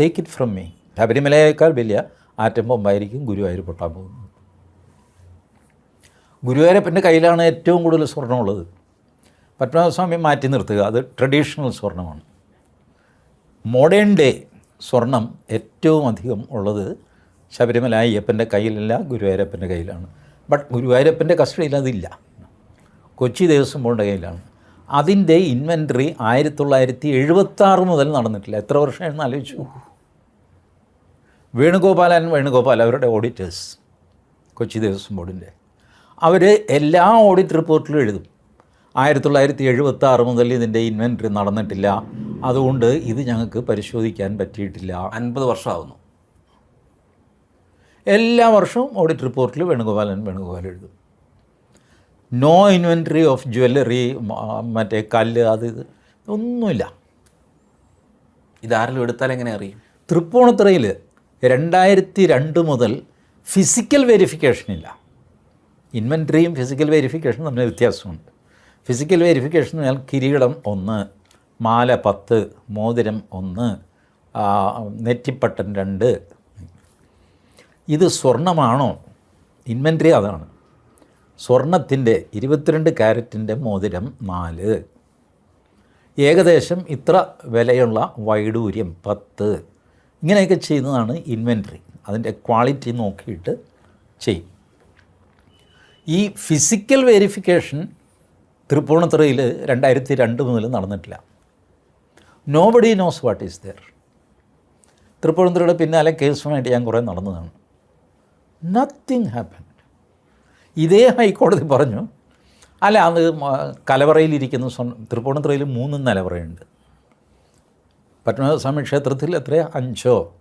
Take it from me ശബരിമലയേക്കാൾ വലിയ ആറ്റം ബോംബായിരിക്കും ഗുരുവായൂർ പൊട്ടാൻ പോകുന്നത്. ഗുരുവായൂരപ്പന്റെ കയ്യിലാണ് ഏറ്റവും കൂടുതൽ സ്വർണമുള്ളത് പത്മനാഭസ്വാമി മാറ്റി നിർത്തുക അത് ട്രഡീഷണൽ സ്വർണമാണ്. മോഡേൺ ഡേ സ്വർണം ഏറ്റവും അധികം ഉള്ളത് ശബരിമല അയ്യപ്പന്റെ കയ്യിലല്ല ഗുരുവായൂരപ്പന്റെ കയ്യിലാണ്. ബട്ട് ഗുരുവായൂരപ്പന്റെ കസ്റ്റഡിയിൽ അതില്ല. കൊച്ചി ദേവസ്വം ബോർഡിന്റെ കയ്യിലാണ്. അതിന്റെ ഇൻവെന്ററി ആയിരത്തി തൊള്ളായിരത്തി എഴുപത്താറ് മുതൽ നടന്നിട്ടില്ല. എത്ര വർഷമായിരുന്നു ആലോചിച്ചു? വേണുഗോപാലൻ വേണുഗോപാൽ അവരുടെ ഓഡിറ്റേഴ്സ് കൊച്ചി ദേവസ്വം ബോർഡിന്റെ. അവർ എല്ലാ ഓഡിറ്റ് റിപ്പോർട്ടിലും എഴുതും. ആയിരത്തി തൊള്ളായിരത്തി എഴുപത്തി ആറ് മുതൽ ഇതിന്റെ ഇൻവെന്ററി നടന്നിട്ടില്ല. അതുകൊണ്ട് ഇത് ഞങ്ങൾക്ക് പരിശോധിക്കാൻ പറ്റിയിട്ടില്ല. അൻപത് വർഷമാവുന്നു. എല്ലാ വർഷവും ഓഡിറ്റ് റിപ്പോർട്ടിൽ വേണുഗോപാലൻ വേണുഗോപാൽ എഴുതും. നോ ഇൻവെൻട്രി ഓഫ് ജ്വല്ലറി മറ്റേ കല്ല് അത് ഇത് ഒന്നുമില്ല ഇതാരെങ്കിലും എടുത്താൽ എങ്ങനെ അറിയും? തൃപ്പൂണിത്തുറയിൽ രണ്ടായിരത്തി രണ്ട് മുതൽ ഫിസിക്കൽ വെരിഫിക്കേഷൻ ഇല്ല. ഇൻവെന്ററിയും ഫിസിക്കൽ വെരിഫിക്കേഷനും തമ്മിൽ വ്യത്യാസമുണ്ട്. ഫിസിക്കൽ വെരിഫിക്കേഷൻ എന്നാൽ കിരീടം ഒന്ന് മാല പത്ത് മോതിരം ഒന്ന് നെറ്റിപ്പട്ടൻ രണ്ട്. ഇത് സ്വർണമാണോ? ഇൻവെൻട്രി അതാണ്. സ്വർണത്തിന്റെ ഇരുപത്തിരണ്ട് ക്യാരറ്റിന്റെ മോതിരം നാല്. ഏകദേശം ഇത്ര വിലയുള്ള വൈഡൂര്യം പത്ത്. ഇങ്ങനെയൊക്കെ ചെയ്യുന്നതാണ് ഇൻവെന്ററി അതിന്റെ ക്വാളിറ്റി നോക്കിയിട്ട് ചെയ്യും. ഈ ഫിസിക്കൽ വെരിഫിക്കേഷൻ തൃപ്പൂണിത്തുറയിൽ രണ്ടായിരത്തി രണ്ട് മുതൽ നടന്നിട്ടില്ല. Nobody knows what is there തൃപ്പൂണിത്തുറയുടെ പിന്നാലെ കേസുമായിട്ട് ഞാൻ കുറേ നടന്നതാണ്. നത്തിങ് ഹാപ്പൻ ഇതേ ഹൈക്കോടതി പറഞ്ഞു അല്ല അത് കലവറയിലിരിക്കുന്ന സ്വർണ തൃപ്പൂണിത്തുറയിൽ മൂന്ന് നിലവറയുണ്ട് പത്മനാഭസ്വാമി ക്ഷേത്രത്തിൽ എത്ര അഞ്ചോ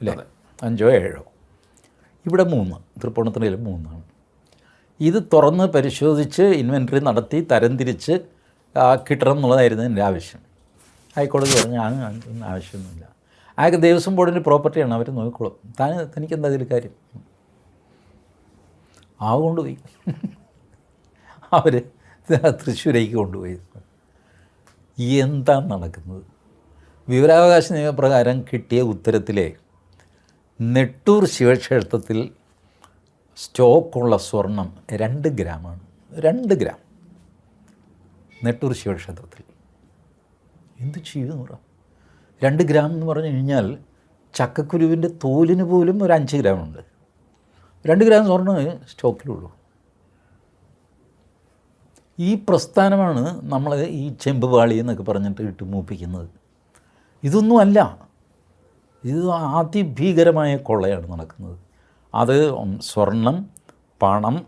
അല്ലേ? അഞ്ചോ ഏഴോ. ഇവിടെ മൂന്ന് തൃപ്പൂണിത്തുറയിൽ മൂന്നാണ്. ഇത് തുറന്ന് പരിശോധിച്ച് ഇൻവെന്ററി നടത്തി തരംതിരിച്ച് കിട്ടണം എന്നുള്ളതായിരുന്നു എന്റെ ആവശ്യം. ഹൈക്കോടതി പറഞ്ഞു ആവശ്യമൊന്നുമില്ല. ആകെ ദേവസ്വം ബോർഡിന്റെ പ്രോപ്പർട്ടിയാണ് അവർ നോക്കിക്കോളും. താൻ തനിക്കെന്താ അതിൽ കാര്യം? ആ കൊണ്ടുപോയി അവർ തൃശ്ശൂരേക്ക് കൊണ്ടുപോയി. എന്താ നടക്കുന്നത്? വിവരാവകാശ നിയമപ്രകാരം കിട്ടിയ ഉത്തരത്തിലെ നെട്ടൂർ ശിവക്ഷേത്രത്തിൽ സ്റ്റോക്കുള്ള സ്വർണം രണ്ട് ഗ്രാമാണ്. രണ്ട് ഗ്രാം. നെട്ടൂർ ശിവക്ഷേത്രത്തിൽ. എന്ത് ചെയ്യുമെന്ന് പറ. രണ്ട് ഗ്രാം എന്ന് പറഞ്ഞു കഴിഞ്ഞാൽ ചക്കക്കുരുവിന്റെ തോലിന് പോലും ഒരു അഞ്ച് ഗ്രാം ഉണ്ട് രണ്ട് ഗ്രാം സ്വർണം സ്റ്റോക്കിലുള്ളൂ. ഈ പ്രസ്ഥാനമാണ് നമ്മൾ ഈ ചെമ്പ് പാളി എന്നൊക്കെ പറഞ്ഞിട്ട് ഇട്ട് മൂപ്പിക്കുന്നത്. ഇതൊന്നും അല്ല. ഇത് അതിഭീകരമായ കൊള്ളയാണ് നടക്കുന്നത്. അത് സ്വർണം പണം